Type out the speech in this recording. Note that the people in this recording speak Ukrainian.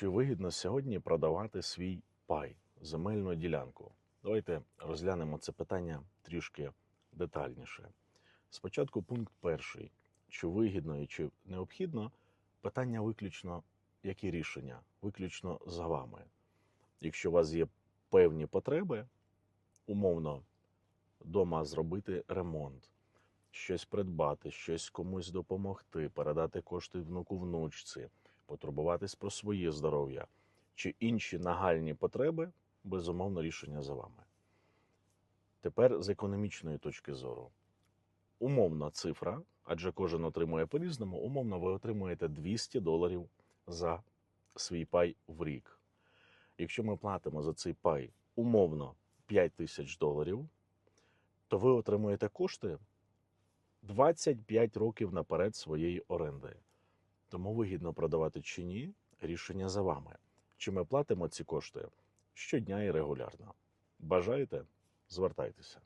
Чи вигідно сьогодні продавати свій пай, земельну ділянку? Давайте розглянемо це питання трішки детальніше. Спочатку пункт перший. Чи вигідно і чи необхідно? Питання виключно, які рішення? Виключно за вами. Якщо у вас є певні потреби, умовно, вдома зробити ремонт, щось придбати, щось комусь допомогти, передати кошти внуку внучці, потурбуватись про своє здоров'я чи інші нагальні потреби, безумовно, рішення за вами. Тепер з економічної точки зору. Умовна цифра, адже кожен отримує по-різному, умовно, ви отримуєте 200 доларів за свій пай в рік. Якщо ми платимо за цей пай умовно 5 тисяч доларів, то ви отримуєте кошти 25 років наперед своєї оренди. Тому вигідно продавати чи ні, рішення за вами. Чи ми платимо ці кошти щодня і регулярно? Бажаєте? Звертайтеся.